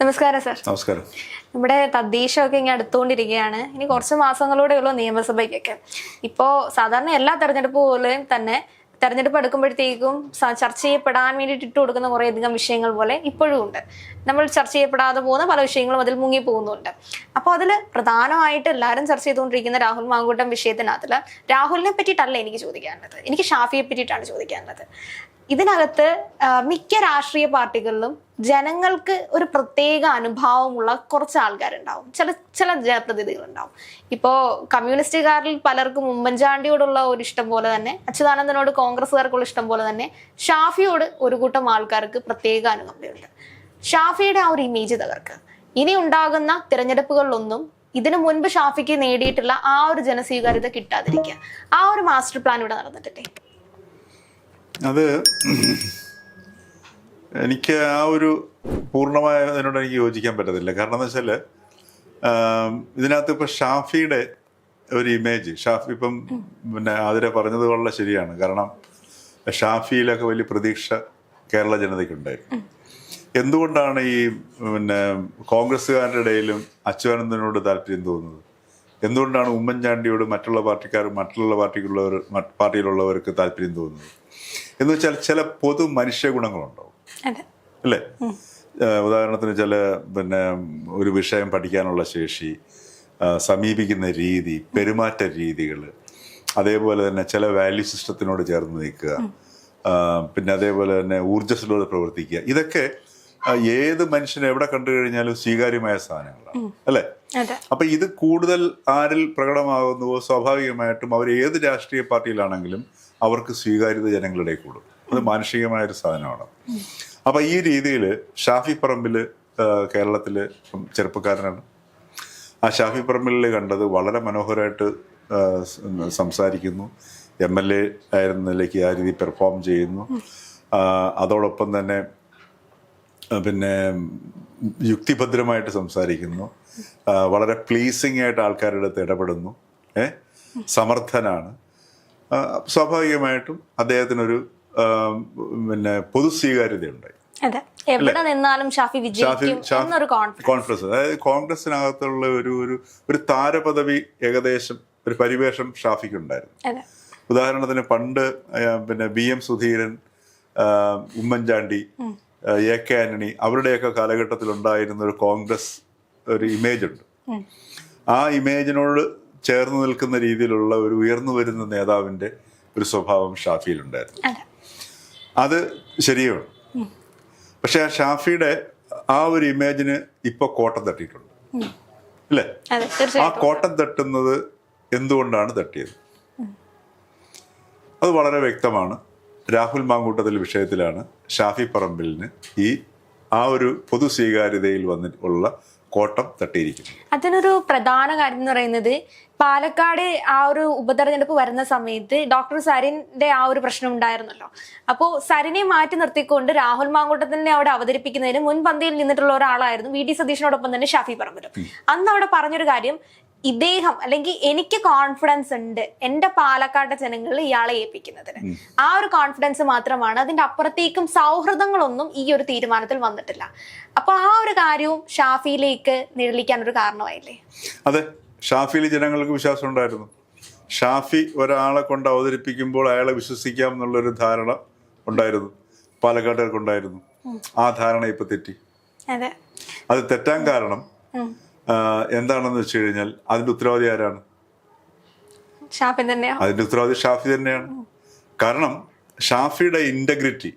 നമസ്കാരം സാർ. നമസ്കാരം. നമ്മുടെ തദ്ദേശമൊക്കെ ഇങ്ങനെ അടുത്തുകൊണ്ടിരിക്കുകയാണ്. ഇനി കുറച്ച് മാസങ്ങളൂടെ ഉള്ളൂ നിയമസഭയ്ക്കൊക്കെ. ഇപ്പോൾ സാധാരണ എല്ലാ തെരഞ്ഞെടുപ്പ് പോലെയും തന്നെ തെരഞ്ഞെടുപ്പ് എടുക്കുമ്പോഴത്തേക്കും ചർച്ച ചെയ്യപ്പെടാൻ വേണ്ടിയിട്ട് ഇട്ട് കൊടുക്കുന്ന കുറേയധികം വിഷയങ്ങൾ പോലെ ഇപ്പോഴും ഉണ്ട്. നമ്മൾ ചർച്ച ചെയ്യപ്പെടാതെ പോകുന്ന പല വിഷയങ്ങളും അതിൽ മുങ്ങി പോകുന്നുണ്ട്. അപ്പോൾ അതിൽ പ്രധാനമായിട്ട് എല്ലാവരും ചർച്ച ചെയ്തുകൊണ്ടിരിക്കുന്ന രാഹുൽ മാങ്കൂട്ടം വിഷയത്തിനകത്തിൽ രാഹുലിനെ പറ്റിയിട്ടല്ല എനിക്ക് ചോദിക്കാനുള്ളത്. എനിക്ക് ഷാഫിയെ പറ്റിയിട്ടാണ് ചോദിക്കാനുള്ളത്. ഇതിനകത്ത് മിക്ക രാഷ്ട്രീയ പാർട്ടികളിലും ജനങ്ങൾക്ക് ഒരു പ്രത്യേക അനുഭാവമുള്ള കുറച്ച് ആൾക്കാരുണ്ടാവും. ചില ചില ജനപ്രതിനിധികളുണ്ടാവും. ഇപ്പോൾ കമ്മ്യൂണിസ്റ്റുകാരിൽ പലർക്കും ഉമ്മൻചാണ്ടിയോടുള്ള ഒരു ഇഷ്ടം പോലെ തന്നെ അച്യുതാനന്ദനോട് കോൺഗ്രസ്സുകാർക്കുള്ള ഇഷ്ടം പോലെ തന്നെ ഷാഫിയോട് ഒരു കൂട്ടം ആൾക്കാർക്ക് പ്രത്യേക അനുകമ്പയുണ്ട്. ഷാഫിയുടെ ആ ഒരു ഇമേജ് തകർക്ക്. ഇനി ഉണ്ടാകുന്ന തിരഞ്ഞെടുപ്പുകളിലൊന്നും ഇതിനു മുൻപ് ഷാഫിക്ക് നേടിയിട്ടുള്ള ആ ഒരു ജനസ്വീകാര്യത കിട്ടാതിരിക്കുക. ആ ഒരു മാസ്റ്റർ പ്ലാൻ ഇവിടെ നടന്നിട്ടില്ലേ? അത് എനിക്ക് ആ ഒരു പൂർണമായ അതിനോട് എനിക്ക് യോജിക്കാൻ പറ്റത്തില്ല. കാരണം എന്ന് വെച്ചാൽ ഇതിനകത്ത് ഇപ്പം ഷാഫിയുടെ ഒരു ഇമേജ് ഷാഫി ഇപ്പം പിന്നെ ആതിരെ പറഞ്ഞത് വളരെ ശരിയാണ്. കാരണം ഷാഫിയിലൊക്കെ വലിയ പ്രതീക്ഷ കേരള ജനതയ്ക്കുണ്ടായിരുന്നു. എന്തുകൊണ്ടാണ് ഈ പിന്നെ കോൺഗ്രസ്സുകാരുടെ ഇടയിലും അച്യുതാനന്ദനോട് താല്പര്യം തോന്നുന്നത്? എന്തുകൊണ്ടാണ് ഉമ്മൻചാണ്ടിയോട് മറ്റുള്ള പാർട്ടിക്കാർ മറ്റുള്ള പാർട്ടിക്കുള്ളവർ പാർട്ടിയിലുള്ളവർക്ക് താല്പര്യം തോന്നുന്നത്? എന്ന് വെച്ചാൽ ചില പൊതു മനുഷ്യ ഗുണങ്ങളുണ്ടാവും. അല്ലേ? ഉദാഹരണത്തിന് ചില പിന്നെ ഒരു വിഷയം പഠിക്കാനുള്ള ശേഷി സമീപിക്കുന്ന രീതി പെരുമാറ്റ രീതികൾ അതേപോലെ തന്നെ ചില വാല്യൂ സിസ്റ്റത്തിനോട് ചേർന്ന് നിൽക്കുക പിന്നെ അതേപോലെ തന്നെ ഊർജസ്വലത പ്രവർത്തിക്കുക. ഇതൊക്കെ ഏത് മനുഷ്യനെ എവിടെ കണ്ടു കഴിഞ്ഞാലും സ്വീകാര്യമായ സാധനങ്ങളാണ്. അല്ലേ? അപ്പൊ ഇത് കൂടുതൽ ആരിൽ പ്രകടമാകുന്നുവോ സ്വാഭാവികമായിട്ടും അവർ ഏത് രാഷ്ട്രീയ പാർട്ടിയിലാണെങ്കിലും അവർക്ക് സ്വീകാര്യത ജനങ്ങളുടെ കൂടും. അത് മാനുഷികമായ ഒരു സാധനമാണ്. അപ്പൊ ഈ രീതിയിൽ ഷാഫി പറമ്പിൽ കേരളത്തിൽ ചെറുപ്പക്കാരനാണ്. ആ ഷാഫി പറമ്പിൽ കണ്ടത് വളരെ മനോഹരമായിട്ട് സംസാരിക്കുന്നു. എം എൽ എ ആയിരുന്ന നിലയ്ക്ക് ആ രീതി പെർഫോം ചെയ്യുന്നു. അതോടൊപ്പം തന്നെ പിന്നെ യുക്തിഭദ്രമായിട്ട് സംസാരിക്കുന്നു. വളരെ പ്ലീസിംഗ് ആയിട്ട് ആൾക്കാരുടെ അടുത്ത് ഇടപെടുന്നു. ഏ? സമർത്ഥനാണ്. സ്വാഭാവികമായിട്ടും അദ്ദേഹത്തിനൊരു പിന്നെ പൊതു സ്വീകാര്യതയുണ്ടായി എവിടെ നിന്നാലും ഷാഫി കോൺഫറൻസ് അതായത് കോൺഗ്രസിനകത്തുള്ള ഒരു ഒരു ഒരു താരപദവി ഏകദേശം ഒരു പരിവേഷം ഷാഫിക്ക് ഉണ്ടായിരുന്നു അതെ. ഉദാഹരണത്തിന് പണ്ട് പിന്നെ B M Sudheeran Oommen Chandy A K Antony അവരുടെയൊക്കെ കാലഘട്ടത്തിൽ ഉണ്ടായിരുന്ന ഒരു കോൺഗ്രസ് ഒരു ഇമേജ് ഉണ്ട്. ആ ഇമേജിനോട് ചേർന്ന് നിൽക്കുന്ന രീതിയിലുള്ള ഒരു ഉയർന്നു വരുന്ന നേതാവിന്റെ ഒരു സ്വഭാവം ഷാഫിയിലുണ്ടായിരുന്നു. അതെ. ശരിയാണ്. പക്ഷെ ആ ഷാഫിയുടെ ആ ഒരു ഇമേജിന് ഇപ്പൊ കോട്ടം തട്ടിയിട്ടുണ്ട്. അല്ലേ? ആ കോട്ടം തട്ടുന്നത് എന്തുകൊണ്ടാണ് തട്ടിയത്? അത് വളരെ വ്യക്തമാണ്. രാഹുൽ മാങ്കൂട്ടത്തിൽ വിഷയത്തിലാണ് ഷാഫി പറമ്പിലിന് ഈ ആ ഒരു പൊതു സ്വീകാര്യതയിൽ വന്നിട്ടുള്ള കോട്ടം തട്ടിയിരിക്കുന്നത്. അതിനൊരു പ്രധാന കാര്യം എന്ന് പറയുന്നത് പാലക്കാട് ആ ഒരു ഉപതെരഞ്ഞെടുപ്പ് വരുന്ന സമയത്ത് ഡോക്ടർ സരിന്റെ ആ ഒരു പ്രശ്നം ഉണ്ടായിരുന്നല്ലോ. അപ്പോൾ സരിനെ മാറ്റി നിർത്തിക്കൊണ്ട് രാഹുൽ മാങ്കൂട്ടത്തിനെ അവിടെ അവതരിപ്പിക്കുന്നതിന് മുൻപന്തിയിൽ നിന്നിട്ടുള്ള ഒരാളായിരുന്നു വി ഡി സതീഷിനോടൊപ്പം തന്നെ ഷാഫി പറമ്പിലും. അന്ന് അവിടെ പറഞ്ഞൊരു കാര്യം ഇദ്ദേഹം അല്ലെങ്കിൽ എനിക്ക് കോൺഫിഡൻസ് ഉണ്ട് എന്റെ പാലക്കാട്ടെ ജനങ്ങൾ ഇയാളെ ഏൽപ്പിക്കുന്നതിന്. ആ ഒരു കോൺഫിഡൻസ് മാത്രമാണ് അതിന്റെ അപ്പുറത്തേക്കും സൗഹൃദങ്ങളൊന്നും ഈ ഒരു തീരുമാനത്തിൽ വന്നിട്ടില്ല. അപ്പൊ ആ ഒരു കാര്യവും ഷാഫിയിലേക്ക് നിഴലിക്കാൻ ഒരു കാരണമായില്ലേ? അതെ ഷാഫിയിൽ ജനങ്ങൾക്ക് വിശ്വാസം ഉണ്ടായിരുന്നു. ഷാഫി ഒരാളെ കൊണ്ട് അവതരിപ്പിക്കുമ്പോൾ അയാളെ വിശ്വസിക്കാം എന്നുള്ളൊരു ധാരണ ഉണ്ടായിരുന്നു. പാലക്കാട്ടുകാർക്ക് ഉണ്ടായിരുന്നു ആ ധാരണ ഇപ്പൊ തെറ്റി. അതെ. അത് തെറ്റാൻ കാരണം എന്താണെന്ന് വെച്ച് കഴിഞ്ഞാൽ അതിന്റെ ഉത്തരവാദി ആരാണ്? അതിന്റെ ഉത്തരവാദി ഷാഫി തന്നെയാണ്. കാരണം ഷാഫിയുടെ ഇന്റഗ്രിറ്റി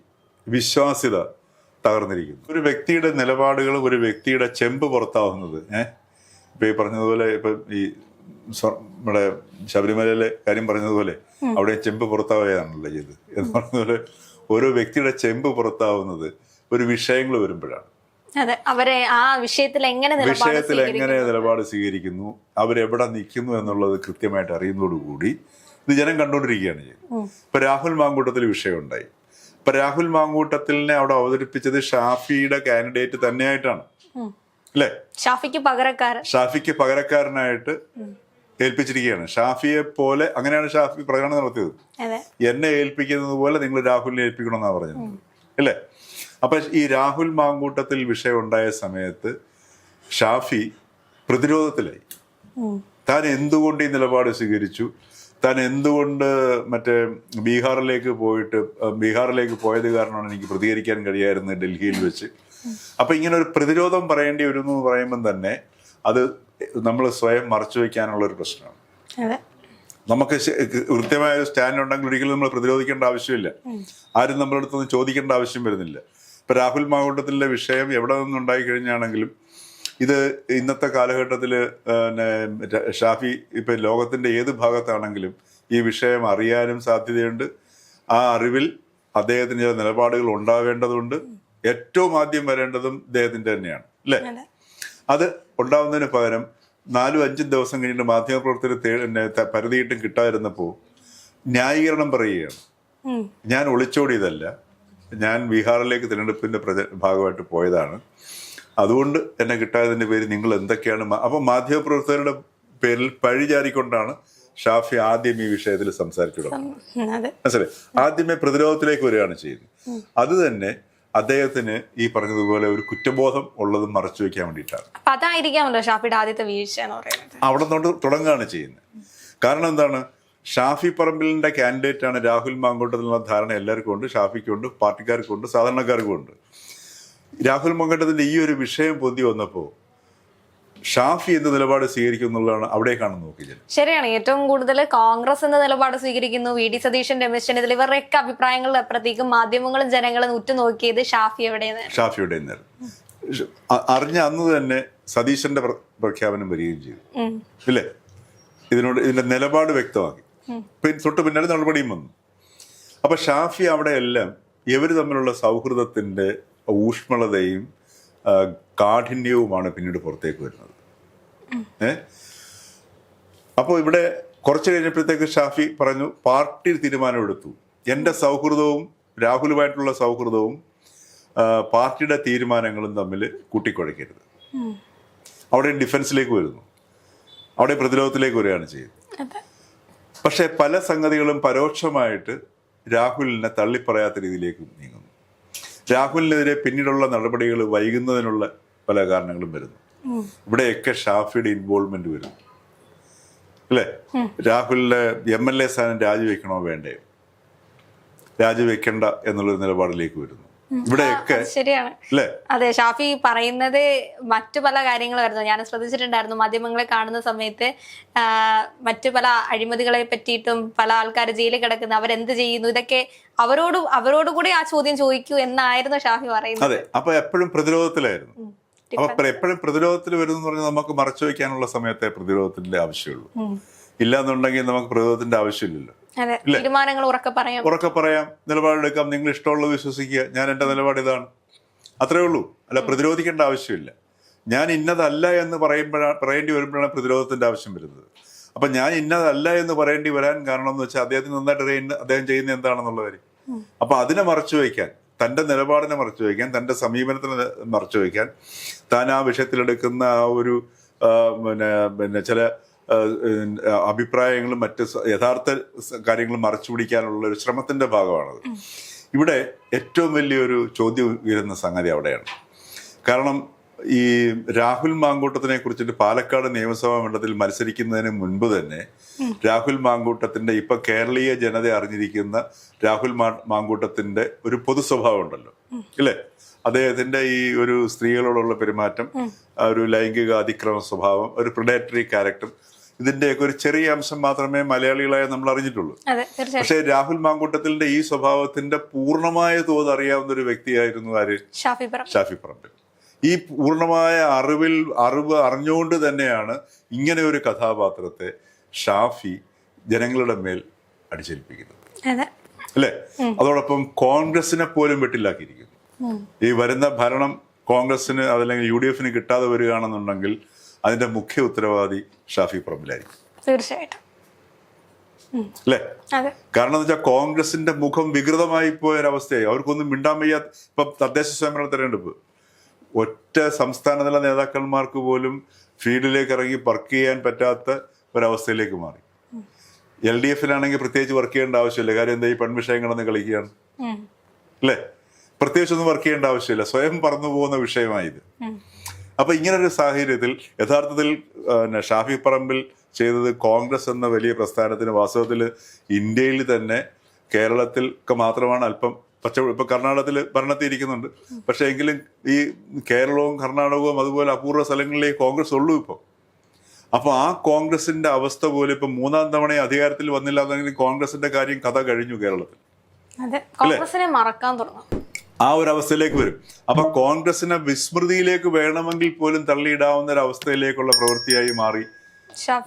വിശ്വാസ്യത തകർന്നിരിക്കുന്നു. ഒരു വ്യക്തിയുടെ നിലപാടുകളും ഒരു വ്യക്തിയുടെ ചെമ്പ് പുറത്താവുന്നത് ഏഹ് ഇപ്പൊ ഈ പറഞ്ഞതുപോലെ ഇപ്പൊ ഈ നമ്മുടെ ശബരിമലയിലെ കാര്യം പറഞ്ഞതുപോലെ അവിടെ ചെമ്പ് പുറത്താവുകയാണല്ലോ ചെയ്ത് എന്ന് പറഞ്ഞതുപോലെ ഓരോ വ്യക്തിയുടെ ചെമ്പ് പുറത്താവുന്നത് ഒരു വിഷയങ്ങൾ വരുമ്പോഴാണ്. അതെ അവരെ ആ വിഷയത്തിൽ എങ്ങനെ നിലപാട് വിഷയത്തിൽ എങ്ങനെ സ്വീകരിക്കുന്നു? നിലപാട് സ്വീകരിക്കുന്നു? അവരെവിടെ നിൽക്കുന്നു എന്നുള്ളത് കൃത്യമായിട്ട് അറിയുന്നതോടുകൂടി ഇത് ജനം കണ്ടുകൊണ്ടിരിക്കുകയാണ് ചെയ്യുന്നത് ഇപ്പൊ രാഹുൽ മാങ്കൂട്ടത്തിൽ വിഷയമുണ്ടായി. ഇപ്പൊ രാഹുൽ മാങ്കൂട്ടത്തിലിനെ അവിടെ അവതരിപ്പിച്ചത് ഷാഫിയുടെ കാൻഡിഡേറ്റ് തന്നെയായിട്ടാണ്. അല്ലേ? ഷാഫിക്ക് പകരക്കാരൻ. ഷാഫിക്ക് പകരക്കാരനായിട്ട് ഏൽപ്പിച്ചിരിക്കുകയാണ്. ഷാഫിയെ പോലെ അങ്ങനെയാണ് ഷാഫി പ്രകടനം നടത്തിയത്. എന്നെ ഏൽപ്പിക്കുന്നത് പോലെ നിങ്ങൾ രാഹുലിനെ ഏൽപ്പിക്കണമെന്നാണ് പറഞ്ഞത്. അല്ലേ? അപ്പൊ ഈ രാഹുൽ മാങ്കൂട്ടത്തിൽ വിഷയം ഉണ്ടായ സമയത്ത് ഷാഫി പ്രതിരോധത്തിലായി. താൻ എന്തുകൊണ്ട് ഈ നിലപാട് സ്വീകരിച്ചു? താൻ എന്തുകൊണ്ട് മറ്റേ ബീഹാറിലേക്ക് പോയിട്ട് ബീഹാറിലേക്ക് പോയത് കാരണമാണ് എനിക്ക് പ്രതികരിക്കാൻ കഴിയായിരുന്നത് ഡൽഹിയിൽ വെച്ച്? അപ്പൊ ഇങ്ങനെ ഒരു പ്രതിരോധം പറയേണ്ടി വരുന്നു എന്ന് പറയുമ്പം തന്നെ അത് നമ്മൾ സ്വയം മറച്ചു വയ്ക്കാനുള്ള ഒരു പ്രശ്നമാണ്. നമുക്ക് കൃത്യമായ ഒരു സ്റ്റാൻഡ് ഉണ്ടെങ്കിൽ ഒരിക്കലും നമ്മൾ പ്രതിരോധിക്കേണ്ട ആവശ്യമില്ല. ആരും നമ്മളടുത്തൊന്നും ചോദിക്കേണ്ട ആവശ്യം വരുന്നില്ല. ഇപ്പൊ രാഹുൽ മാവട്ടത്തിന്റെ വിഷയം എവിടെ നിന്നുണ്ടായി കഴിഞ്ഞാണെങ്കിലും ഇത് ഇന്നത്തെ കാലഘട്ടത്തിൽ ഷാഫി ഇപ്പൊ ലോകത്തിന്റെ ഏത് ഭാഗത്താണെങ്കിലും ഈ വിഷയം അറിയാനും സാധ്യതയുണ്ട്. ആ അറിവിൽ അദ്ദേഹത്തിന് ചില നിലപാടുകൾ ഉണ്ടാവേണ്ടതുണ്ട് ഏറ്റവും ആദ്യം വരേണ്ടതും അദ്ദേഹത്തിന്റെ തന്നെയാണ് അല്ലേ? അത്. ഉണ്ടാവുന്നതിന് പകരം നാലും അഞ്ചും ദിവസം കഴിഞ്ഞിട്ട് മാധ്യമപ്രവർത്തകർ പരിധിയിട്ടും പരതിയിട്ടും കിട്ടാതിരുന്നപ്പോൾ ന്യായീകരണം പറയുകയാണ്. ഞാൻ ഒളിച്ചോടിയതല്ല. ഞാൻ ബീഹാറിലേക്ക് തിരഞ്ഞെടുപ്പിന്റെ പ്രച ഭാഗമായിട്ട് പോയതാണ്. അതുകൊണ്ട് എന്നെ കിട്ടാതിന്റെ പേര് നിങ്ങൾ എന്തൊക്കെയാണ് അപ്പോൾ അപ്പൊ മാധ്യമപ്രവർത്തകരുടെ പേരിൽ പഴിചാരിക്കൊണ്ടാണ് ഷാഫി ആദ്യം ഈ വിഷയത്തിൽ സംസാരിച്ചു തുടങ്ങുന്നത് മനസ്സിലായി? ആദ്യമേ പ്രതിരോധത്തിലേക്ക് വരികയാണ് ചെയ്യുന്നത് അത് തന്നെ അദ്ദേഹത്തിന് ഈ പറഞ്ഞതുപോലെ ഒരു കുറ്റബോധം ഉള്ളത് മറച്ചു വെക്കാൻ വേണ്ടിയിട്ടാണ്. അതായിരിക്കാമല്ലോ ഷാഫിയുടെ ആദ്യത്തെ വീഴ്ച അവിടെ നിന്നോട്ട് തുടങ്ങുകയാണ് ചെയ്യുന്നത്. കാരണം എന്താണ്? ഷാഫി പറമ്പിലിന്റെ കാൻഡിഡേറ്റ് ആണ് രാഹുൽ എന്നുള്ള ധാരണ എല്ലാവർക്കും ഉണ്ട്. ഷാഫിക്കും ഉണ്ട് പാർട്ടിക്കാർക്കും ഉണ്ട് സാധാരണക്കാർക്കും ഉണ്ട്. രാഹുൽ മാങ്കോട്ടത്തിന്റെ ഈ ഒരു വിഷയം പൊന്തി വന്നപ്പോൾ ഷാഫി എന്ന നിലപാട് സ്വീകരിക്കുന്നുള്ളതാണ് അവിടേക്കാണ് നോക്കിയത്. ശരിയാണ്. ഏറ്റവും കൂടുതൽ കോൺഗ്രസ് എന്ന നിലപാട് സ്വീകരിക്കുന്നു. വി. ഡി. സതീശൻ രമേശ് ചെന്നിത്തല ഇവരുടെയൊക്കെ അഭിപ്രായങ്ങളുടെ അപ്പുറത്തേക്കും മാധ്യമങ്ങളും ജനങ്ങളും ഉറ്റുനോക്കിയത് ഷാഫി എവിടെയെന്ന്. ഷാഫിയുടെ അറിഞ്ഞ അന്ന് തന്നെ സതീശന്റെ പ്രഖ്യാപനം വരികയും ചെയ്തു. ഇല്ലേ? ഇതിനോട് ഇതിന്റെ നിലപാട് വ്യക്തമാക്കി. തൊട്ട് പിന്നാലെ നടപടിയും വന്നു. അപ്പൊ ഷാഫി അവിടെയെല്ലാം ഇവർ തമ്മിലുള്ള സൗഹൃദത്തിന്റെ ഊഷ്മളതയും കാഠിന്യവുമാണ് പിന്നീട് പുറത്തേക്ക് വരുന്നത്. ഏ? അപ്പോൾ ഇവിടെ കുറച്ച് കഴിഞ്ഞപ്പോഴത്തേക്ക് ഷാഫി പറഞ്ഞു പാർട്ടി തീരുമാനമെടുത്തു. എന്റെ സൗഹൃദവും രാഹുലുമായിട്ടുള്ള സൗഹൃദവും പാർട്ടിയുടെ തീരുമാനങ്ങളും തമ്മിൽ കൂട്ടിക്കുഴയ്ക്കരുത് അവിടെ ഡിഫൻസിലേക്ക് വരുന്നു. അവിടെ പ്രതിരോധത്തിലേക്ക് വരികയാണ് ചെയ്യുന്നത്. പക്ഷേ പല സംഗതികളും പരോക്ഷമായിട്ട് രാഹുലിനെ തള്ളിപ്പറയാത്ത രീതിയിലേക്ക് നീങ്ങുന്നു. രാഹുലിനെതിരെ പിന്നീടുള്ള നടപടികൾ വൈകുന്നതിനുള്ള പല കാരണങ്ങളും വരുന്നു. ഇവിടെയൊക്കെ ഷാഫിയുടെ ഇൻവോൾവ്മെന്റ് വരുന്നു അല്ലേ? രാഹുലിന്റെ എം എൽ എ സ്ഥാനം രാജിവെക്കണോ വേണ്ടേ? രാജിവെക്കണ്ട എന്നുള്ളൊരു നിലപാടിലേക്ക് വരുന്നു. ഇവിടെയൊക്കെ. ശരിയാണ്. അതെ ഷാഫി പറയുന്നത് മറ്റു പല കാര്യങ്ങളായിരുന്നു. ഞാൻ ശ്രദ്ധിച്ചിട്ടുണ്ടായിരുന്നു മാധ്യമങ്ങളെ കാണുന്ന സമയത്ത് മറ്റു പല അഴിമതികളെ പറ്റിയിട്ടും പല ആൾക്കാർ ജയിലിൽ കിടക്കുന്നു അവരെന്ത് ചെയ്യുന്നു ഇതൊക്കെ അവരോട് അവരോട് കൂടി ആ ചോദ്യം ചോദിക്കൂ എന്നായിരുന്നു ഷാഫി പറയുന്നത്. അതെ അപ്പൊ എപ്പോഴും പ്രതിരോധത്തിലായിരുന്നു. അപ്പൊ എപ്പോഴും പ്രതിരോധത്തിൽ വരുന്നു പറഞ്ഞാൽ നമുക്ക് മറച്ചു വെക്കാനുള്ള സമയത്തെ പ്രതിരോധത്തിന്റെ ആവശ്യമുള്ളൂ. ഇല്ലാന്നുണ്ടെങ്കിൽ നമുക്ക് പ്രതിരോധത്തിന്റെ ആവശ്യമില്ലല്ലോ. തീരുമാനങ്ങൾ ഉറക്കെ പറയാം. ഉറക്കെ പറയാം. നിലപാടെടുക്കാം. നിങ്ങൾ ഇഷ്ടമുള്ളത് വിശ്വസിക്കുക. ഞാൻ എന്റെ നിലപാട് ഇതാണ്. അത്രേ ഉള്ളൂ. അല്ല പ്രതിരോധിക്കേണ്ട ആവശ്യമില്ല. ഞാൻ ഇന്നതല്ല എന്ന് പറയുമ്പോഴാണ് പറയേണ്ടി വരുമ്പോഴാണ് പ്രതിരോധത്തിന്റെ ആവശ്യം വരുന്നത്. അപ്പൊ ഞാൻ ഇന്നതല്ല എന്ന് പറയേണ്ടി വരാൻ കാരണം എന്ന് വെച്ചാൽ അദ്ദേഹത്തിന് നന്നായിട്ട് അദ്ദേഹം ചെയ്യുന്ന എന്താണെന്നുള്ള കാര്യം. അപ്പൊ അതിനെ മറച്ചു വയ്ക്കാൻ തന്റെ നിലപാടിനെ മറച്ചു വയ്ക്കാൻ തന്റെ സമീപനത്തിനെ മറച്ചു വയ്ക്കാൻ താൻ ആ വിഷയത്തിലെടുക്കുന്ന ആ ഒരു പിന്നെ പിന്നെ ചില അഭിപ്രായങ്ങളും മറ്റ് യഥാർത്ഥ കാര്യങ്ങളും മറച്ചു പിടിക്കാനുള്ള ഒരു ശ്രമത്തിന്റെ ഭാഗമാണത്. ഇവിടെ ഏറ്റവും വലിയൊരു ചോദ്യം ഉയരുന്ന സംഗതി അവിടെയാണ്. കാരണം ഈ രാഹുൽ മാങ്കൂട്ടത്തിനെ കുറിച്ചിട്ട് പാലക്കാട് നിയമസഭാ മണ്ഡലത്തിൽ മത്സരിക്കുന്നതിന് മുൻപ് തന്നെ രാഹുൽ മാങ്കൂട്ടത്തിന്റെ ഇപ്പൊ കേരളീയ ജനത അറിഞ്ഞിരിക്കുന്ന രാഹുൽ മാങ്കൂട്ടത്തിന്റെ ഒരു പൊതു സ്വഭാവം ഉണ്ടല്ലോ. ഇല്ലേ? അദ്ദേഹത്തിന്റെ ഈ ഒരു സ്ത്രീകളോടുള്ള പെരുമാറ്റം ഒരു ലൈംഗിക അതിക്രമ സ്വഭാവം ഒരു പ്രൊഡേറ്ററി ക്യാരക്ടർ ഇതിന്റെയൊക്കെ ഒരു ചെറിയ അംശം മാത്രമേ മലയാളികളായ നമ്മൾ അറിഞ്ഞിട്ടുള്ളൂ. പക്ഷേ രാഹുൽ മാങ്കൂട്ടത്തിന്റെ ഈ സ്വഭാവത്തിന്റെ പൂർണമായ തോത് അറിയാവുന്ന ഒരു വ്യക്തിയായിരുന്നു ആര്? ഷാഫി പറ ഷാഫി പറമ്പിൽ ഈ പൂർണമായ അറിവിൽ അറിവ് അറിഞ്ഞുകൊണ്ട് തന്നെയാണ് ഇങ്ങനെ ഒരു കഥാപാത്രത്തെ ഷാഫി ജനങ്ങളുടെ മേൽ അടിച്ചേൽപ്പിക്കുന്നത്. അല്ലേ? അതോടൊപ്പം കോൺഗ്രസിനെ പോലും വെട്ടിലാക്കിയിരിക്കുന്നു. ഈ വരുന്ന ഭരണം കോൺഗ്രസിന് അതല്ലെങ്കിൽ യു ഡി എഫിന് കിട്ടാതെ വരികയാണെന്നുണ്ടെങ്കിൽ അതിന്റെ മുഖ്യ ഉത്തരവാദി ഷാഫി പറമ്പിലായിരിക്കും. തീർച്ചയായിട്ടും. അല്ലേ? കാരണം എന്ന് വെച്ചാൽ കോൺഗ്രസിന്റെ മുഖം വികൃതമായി പോയൊരവസ്ഥയായി. അവർക്കൊന്നും മിണ്ടാൻ വയ്യാത്ത ഇപ്പൊ തദ്ദേശ സ്വയംഭരണ തെരഞ്ഞെടുപ്പ്. ഒറ്റ സംസ്ഥാനതല നേതാക്കന്മാർക്ക് പോലും ഫീൽഡിലേക്ക് ഇറങ്ങി വർക്ക് ചെയ്യാൻ പറ്റാത്ത ഒരവസ്ഥയിലേക്ക് മാറി. എൽ ഡി എഫിലാണെങ്കിൽ പ്രത്യേകിച്ച് വർക്ക് ചെയ്യേണ്ട ആവശ്യമില്ല. കാര്യം എന്താ? ഈ പെൺവിഷയം കിടന്ന് കളിക്കുകയാണ്. അല്ലേ? പ്രത്യേകിച്ചൊന്നും വർക്ക് ചെയ്യേണ്ട ആവശ്യമില്ല. സ്വയം പറന്നു പോകുന്ന വിഷയമായത്. അപ്പൊ ഇങ്ങനൊരു സാഹചര്യത്തിൽ യഥാർത്ഥത്തിൽ ഷാഫി പറമ്പിൽ ചെയ്തത് കോൺഗ്രസ് എന്ന വലിയ പ്രസ്ഥാനത്തിന് വാസ്തവത്തിൽ ഇന്ത്യയിൽ തന്നെ കേരളത്തിൽ ഒക്കെ മാത്രമാണ് അല്പം പക്ഷെ ഇപ്പൊ കർണാടകത്തിൽ ഭരണത്തിൽ ഇരിക്കുന്നുണ്ട്. പക്ഷെ എങ്കിലും ഈ കേരളവും കർണാടകവും അതുപോലെ അപൂർവ സ്ഥലങ്ങളിലേ കോൺഗ്രസ് ഉള്ളൂ ഇപ്പോൾ അപ്പൊ ആ കോൺഗ്രസിന്റെ അവസ്ഥ പോലെ ഇപ്പൊ മൂന്നാം തവണ അധികാരത്തിൽ വന്നില്ല എന്നെങ്കിൽ കോൺഗ്രസിന്റെ കാര്യം കഥ കഴിഞ്ഞു കേരളത്തിൽ. അതെ കോൺഗ്രസിനെ മറക്കാൻ തുടങ്ങും. ആ ഒരു അവസ്ഥയിലേക്ക് വരും. അപ്പൊ കോൺഗ്രസിനെ വിസ്മൃതിയിലേക്ക് വേണമെങ്കിൽ പോലും തള്ളിയിടാവുന്ന ഒരു അവസ്ഥയിലേക്കുള്ള പ്രവൃത്തിയായി മാറി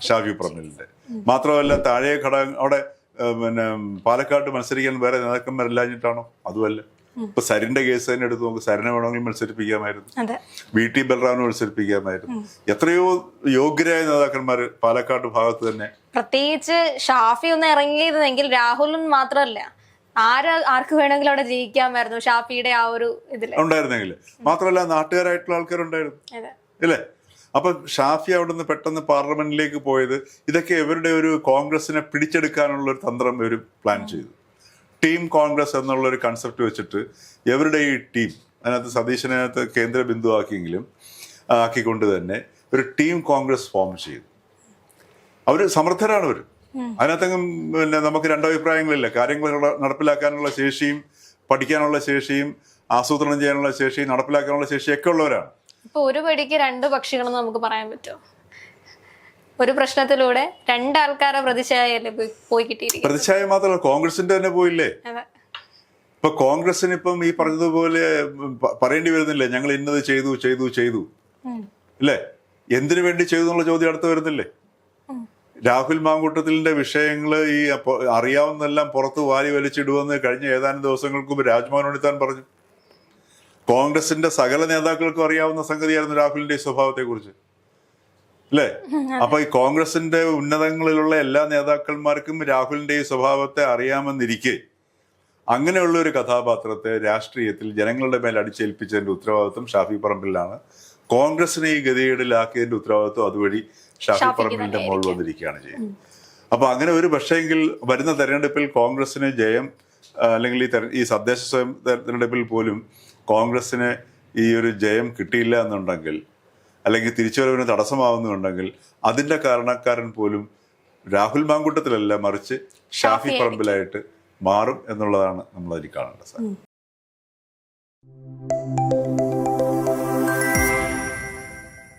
ഷാഫി. പ്രമിലിന്റെ മാത്രമല്ല താഴെ ഘടകം അവിടെ പിന്നെ പാലക്കാട്ട് മത്സരിക്കാൻ വേറെ നേതാക്കന്മാരില്ലാഞ്ഞിട്ടാണോ അതുമല്ല. ഇപ്പൊ സരിന്റെ കേസ് തന്നെ എടുത്ത് നോക്ക് സരിനെ വേണമെങ്കിൽ മത്സരിപ്പിക്കാമായിരുന്നു. V T ബൽറാമിനെ മത്സരിപ്പിക്കാമായിരുന്നു. എത്രയോ യോഗ്യരായ നേതാക്കന്മാർ പാലക്കാട് ഭാഗത്ത് തന്നെ. പ്രത്യേകിച്ച് ഷാഫി ഒന്ന് ഇറങ്ങിയിരുന്നെങ്കിൽ രാഹുലും മാത്രമല്ല. ആര് ആർക്ക് വേണമെങ്കിലും അവിടെ ജയിക്കാമായിരുന്നു ഷാഫിയുടെ ആ ഒരു ഇതിൽ. ഉണ്ടായിരുന്നെങ്കിൽ മാത്രമല്ല നാട്ടുകാരായിട്ടുള്ള ആൾക്കാരുണ്ടായിരുന്നു. അതെ. ഇല്ലേ? അപ്പൊ ഷാഫി അവിടെ നിന്ന് പെട്ടെന്ന് പാർലമെന്റിലേക്ക് പോയത് ഇതൊക്കെ ഇവരുടെ ഒരു കോൺഗ്രസിനെ പിടിച്ചെടുക്കാനുള്ള ഒരു തന്ത്രം ഇവർ പ്ലാൻ ചെയ്തു. ടീം കോൺഗ്രസ് എന്നുള്ള ഒരു കൺസെപ്റ്റ് വെച്ചിട്ട് ഇവരുടെ ഈ ടീം അതിനകത്ത് സതീശനകത്ത് കേന്ദ്ര ബിന്ദു ആക്കിയെങ്കിലും ആ, ആക്കിക്കൊണ്ട് തന്നെ ഒരു ടീം കോൺഗ്രസ് ഫോം ചെയ്തു. അവർ സമർത്ഥരാണ് അവർ അതിനകത്തെങ്കിലും പിന്നെ നമുക്ക് രണ്ടഭിപ്രായങ്ങളില്ല കാര്യങ്ങൾ നട- നടപ്പിലാക്കാനുള്ള ശേഷിയും പഠിക്കാനുള്ള ശേഷിയും ആസൂത്രണം ചെയ്യാനുള്ള ശേഷിയും നടപ്പിലാക്കാനുള്ള ശേഷിയൊക്കെ ഉള്ളവരാണ്. ഇപ്പൊ ഒരു പടിക്ക് രണ്ട് പക്ഷികളെന്ന് നമുക്ക് പറയാൻ പറ്റുമോ? ഒരു പ്രശ്നത്തിലൂടെ രണ്ടാൾക്കാരെ പ്രതിഛായ പോയി കിട്ടിയിരിക്കും പ്രതിച്ഛായ മാത്രമല്ല കോൺഗ്രസിന്റെ തന്നെ പോയില്ലേ? ഇപ്പൊ കോൺഗ്രസിന് ഇപ്പം ഈ പറഞ്ഞതുപോലെ പറയേണ്ടി വരുന്നില്ലേ? ഞങ്ങൾ ഇന്നത് ചെയ്തു ചെയ്തു ചെയ്തു. അല്ലേ? എന്തിനു വേണ്ടി ചെയ്തു എന്നുള്ള ചോദ്യം അടുത്ത് വരുന്നില്ലേ? രാഹുൽ മാങ്കൂട്ടത്തിലിന്റെ വിഷയങ്ങൾ ഈ അറിയാവുന്നെല്ലാം പുറത്ത് വാരി വലിച്ചിടുമെന്ന് കഴിഞ്ഞ ഏതാനും ദിവസങ്ങൾക്കും രാജ്മോഹൻ ഉണ്ണിത്താൻ പറഞ്ഞു. കോൺഗ്രസിന്റെ സകല നേതാക്കൾക്കും അറിയാവുന്ന സംഗതിയായിരുന്നു രാഹുലിന്റെ ഈ സ്വഭാവത്തെ കുറിച്ച് അല്ലേ? അപ്പൊ ഈ കോൺഗ്രസിന്റെ ഉന്നതങ്ങളിലുള്ള എല്ലാ നേതാക്കന്മാർക്കും രാഹുലിന്റെ ഈ സ്വഭാവത്തെ അറിയാമെന്നിരിക്കെ അങ്ങനെയുള്ള ഒരു കഥാപാത്രത്തെ രാഷ്ട്രീയത്തിൽ ജനങ്ങളുടെ മേൽ അടിച്ചേൽപ്പിച്ചതിന്റെ ഉത്തരവാദിത്വം ഷാഫി പറമ്പിലാണ് കോൺഗ്രസിനെ ഈ ഗതികേടിലാക്കിയതിന്റെ ഉത്തരവാദിത്വം അതുവഴി ഷാഫി പറമ്പിൽ മോൾ മുകളിൽ വന്നിരിക്കുകയാണ് ചെയ്യുന്നത് അപ്പൊ അങ്ങനെ ഒരു പക്ഷേങ്കിൽ വരുന്ന തെരഞ്ഞെടുപ്പിൽ കോൺഗ്രസിന് ജയം അല്ലെങ്കിൽ ഈ ഈ തദ്ദേശ സ്വയം തെരഞ്ഞെടുപ്പിൽ പോലും കോൺഗ്രസിന് ഈ ഒരു ജയം കിട്ടിയില്ല എന്നുണ്ടെങ്കിൽ അല്ലെങ്കിൽ തിരിച്ചുവരവിന് തടസ്സമാവുന്നുണ്ടെങ്കിൽ അതിന്റെ കാരണക്കാരൻ പോലും രാഹുൽ മാങ്കൂട്ടത്തിലല്ല മറിച്ച് ഷാഫി പറമ്പിലായിട്ട് മാറും എന്നുള്ളതാണ് നമ്മൾ അതിൽ കാണേണ്ടത് സാർ.